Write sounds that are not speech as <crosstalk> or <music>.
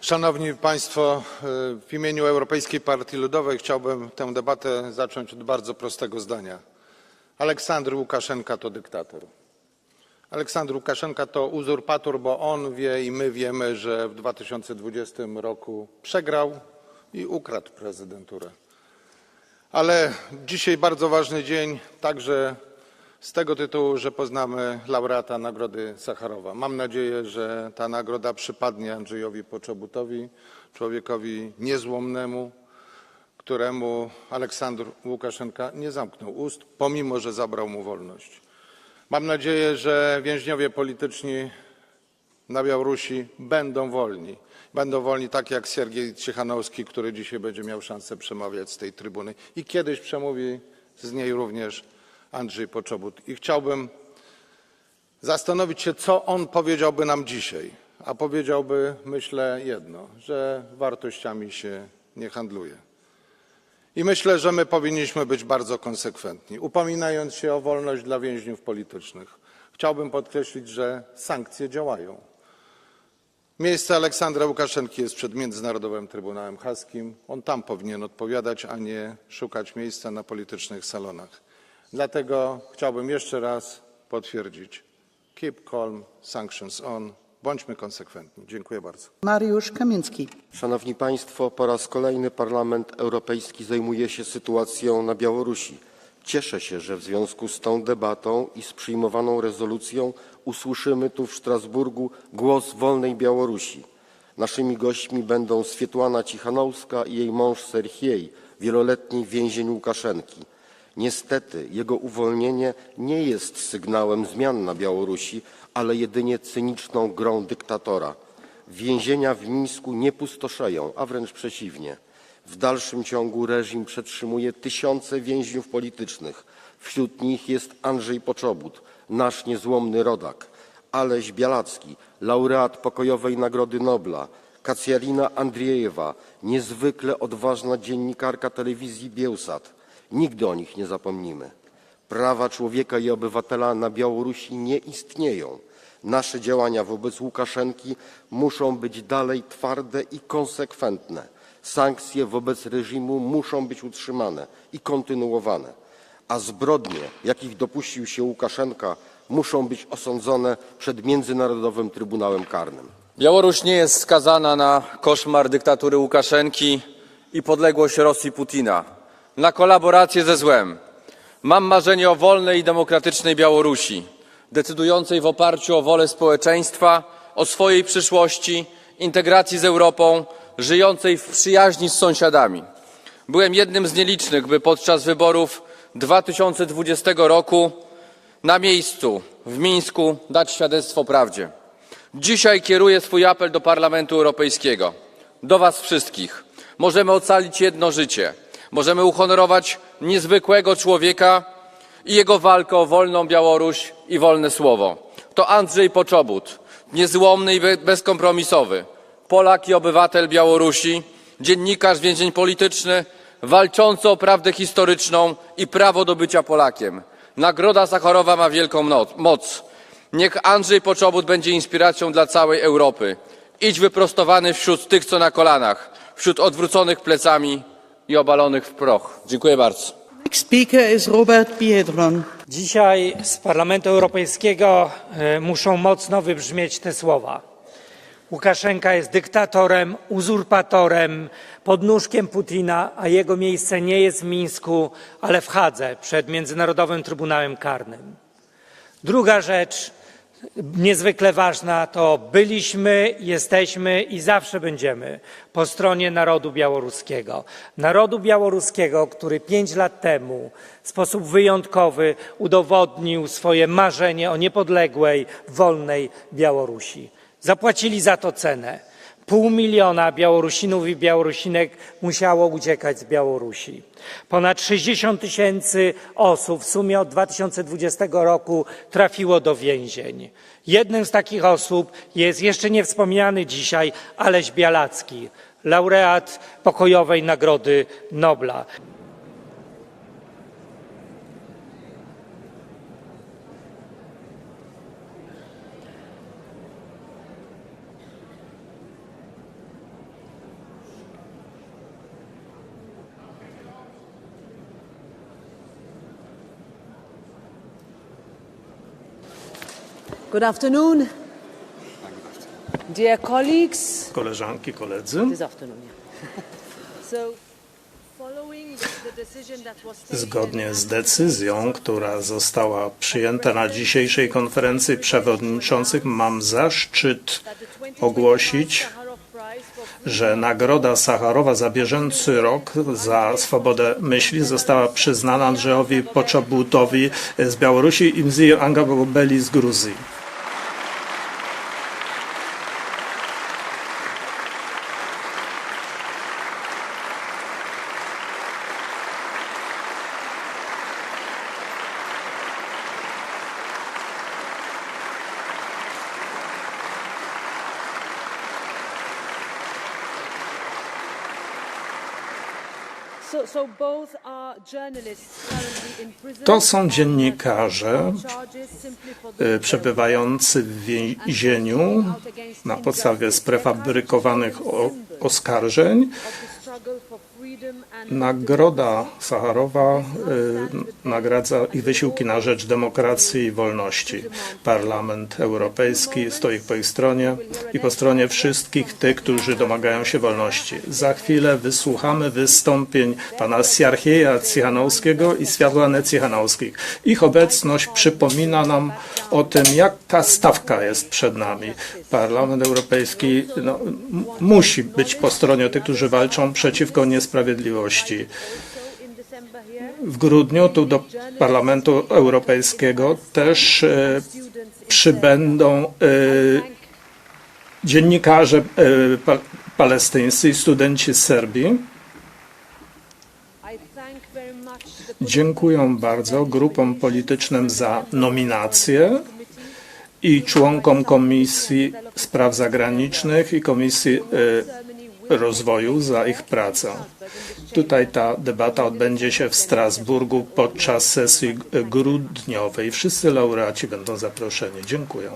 Szanowni Państwo, w imieniu Europejskiej Partii Ludowej chciałbym tę debatę zacząć od bardzo prostego zdania. Aleksandr Łukaszenka to dyktator. Aleksandr Łukaszenka to uzurpator, bo on wie i my wiemy, że w 2020 roku przegrał i ukradł prezydenturę. Ale dzisiaj bardzo ważny dzień, także z tego tytułu, że poznamy laureata Nagrody Sacharowa. Mam nadzieję, że ta nagroda przypadnie Andrzejowi Poczobutowi, człowiekowi niezłomnemu, któremu Aleksandr Łukaszenka nie zamknął ust, pomimo że zabrał mu wolność. Mam nadzieję, że więźniowie polityczni na Białorusi będą wolni. Będą wolni tak jak Siergiej Ciechanowski, który dzisiaj będzie miał szansę przemawiać z tej trybuny. I kiedyś przemówi z niej również Andrzej Poczobut. I chciałbym zastanowić się, co on powiedziałby nam dzisiaj. A powiedziałby, myślę, jedno, że wartościami się nie handluje. I myślę, że my powinniśmy być bardzo konsekwentni, upominając się o wolność dla więźniów politycznych. Chciałbym podkreślić, że sankcje działają. Miejsce Aleksandra Łukaszenki jest przed Międzynarodowym Trybunałem Haskim. On tam powinien odpowiadać, a nie szukać miejsca na politycznych salonach. Dlatego chciałbym jeszcze raz potwierdzić. Keep calm, sanctions on. Bądźmy konsekwentni. Dziękuję bardzo. Mariusz Kamiński. Szanowni Państwo, po raz kolejny Parlament Europejski zajmuje się sytuacją na Białorusi. Cieszę się, że w związku z tą debatą i z przyjmowaną rezolucją usłyszymy tu w Strasburgu głos wolnej Białorusi. Naszymi gośćmi będą Swietłana Cichanowska i jej mąż Serhiej, wieloletni więzień Łukaszenki. Niestety jego uwolnienie nie jest sygnałem zmian na Białorusi, ale jedynie cyniczną grą dyktatora. Więzienia w Mińsku nie pustoszeją, a wręcz przeciwnie. W dalszym ciągu reżim przetrzymuje tysiące więźniów politycznych. Wśród nich jest Andrzej Poczobut, nasz niezłomny rodak, Aleś Bialacki, laureat pokojowej Nagrody Nobla, Kacjarina Andriejewa, niezwykle odważna dziennikarka telewizji Bielsat. Nigdy o nich nie zapomnimy. Prawa człowieka i obywatela na Białorusi nie istnieją. Nasze działania wobec Łukaszenki muszą być dalej twarde i konsekwentne. Sankcje wobec reżimu muszą być utrzymane i kontynuowane, a zbrodnie, jakich dopuścił się Łukaszenka, muszą być osądzone przed Międzynarodowym Trybunałem Karnym. Białoruś nie jest skazana na koszmar dyktatury Łukaszenki i podległość Rosji Putina, na kolaborację ze złem. Mam marzenie o wolnej i demokratycznej Białorusi, decydującej w oparciu o wolę społeczeństwa, o swojej przyszłości, integracji z Europą, żyjącej w przyjaźni z sąsiadami. Byłem jednym z nielicznych, by podczas wyborów 2020 roku na miejscu w Mińsku dać świadectwo prawdzie. Dzisiaj kieruję swój apel do Parlamentu Europejskiego, do Was wszystkich. Możemy ocalić jedno życie, możemy uhonorować niezwykłego człowieka i jego walkę o wolną Białoruś i wolne słowo. To Andrzej Poczobut, niezłomny i be- bezkompromisowy, Polak i obywatel Białorusi, dziennikarz, więzień polityczny, walczący o prawdę historyczną i prawo do bycia Polakiem. Nagroda Sacharowa ma wielką no- moc. Niech Andrzej Poczobut będzie inspiracją dla całej Europy. Idź wyprostowany wśród tych, co na kolanach, wśród odwróconych plecami i obalonych w proch. Dziękuję bardzo. Next speaker is Robert Biedron. Dzisiaj z Parlamentu Europejskiego e, muszą mocno wybrzmieć te słowa. Łukaszenka jest dyktatorem, uzurpatorem, podnóżkiem Putina, a jego miejsce nie jest w Mińsku, ale w Hadze przed Międzynarodowym Trybunałem Karnym. Druga rzecz, niezwykle ważna, to byliśmy, jesteśmy i zawsze będziemy po stronie narodu białoruskiego. Narodu białoruskiego, który pięć lat temu w sposób wyjątkowy udowodnił swoje marzenie o niepodległej, wolnej Białorusi. Zapłacili za to cenę. Pół miliona Białorusinów i Białorusinek musiało uciekać z Białorusi. Ponad 60 tysięcy osób w sumie od 2020 roku trafiło do więzień. Jednym z takich osób jest jeszcze nie wspomniany dzisiaj Aleś Bialacki, laureat pokojowej Nagrody Nobla. Good afternoon. Dear colleagues, koleżanki, koledzy. this afternoon. yeah. <laughs> So, Zgodnie z decyzją, która została przyjęta na dzisiejszej konferencji przewodniczących, mam zaszczyt that the 2021 ogłosić, że Nagroda Sacharowa za bieżący rok za swobodę myśli została przyznana Andrzejowi Poczobutowi z Białorusi i Mzi Angabobeli z Gruzji. To są dziennikarze y, przebywający w więzieniu na podstawie sprefabrykowanych oskarżeń. Nagroda Sacharowa y, nagradza ich wysiłki na rzecz demokracji i wolności. Parlament Europejski stoi po ich stronie i po stronie wszystkich tych, którzy domagają się wolności. Za chwilę wysłuchamy wystąpień pana Siarchieja Cichanowskiego i Światłany Cichanowskich. Ich obecność przypomina nam o tym, jaka stawka jest przed nami. Parlament Europejski no, musi być po stronie tych, którzy walczą przeciwko niesprawiedliwości. W grudniu tu do Parlamentu Europejskiego też e, przybędą e, dziennikarze e, pa, palestyńscy i studenci z Serbii. Dziękuję bardzo grupom politycznym za nominację i członkom Komisji Spraw Zagranicznych i Komisji Rozwoju za ich pracę. Tutaj ta debata odbędzie się w Strasburgu podczas sesji grudniowej. Wszyscy laureaci będą zaproszeni. Dziękuję.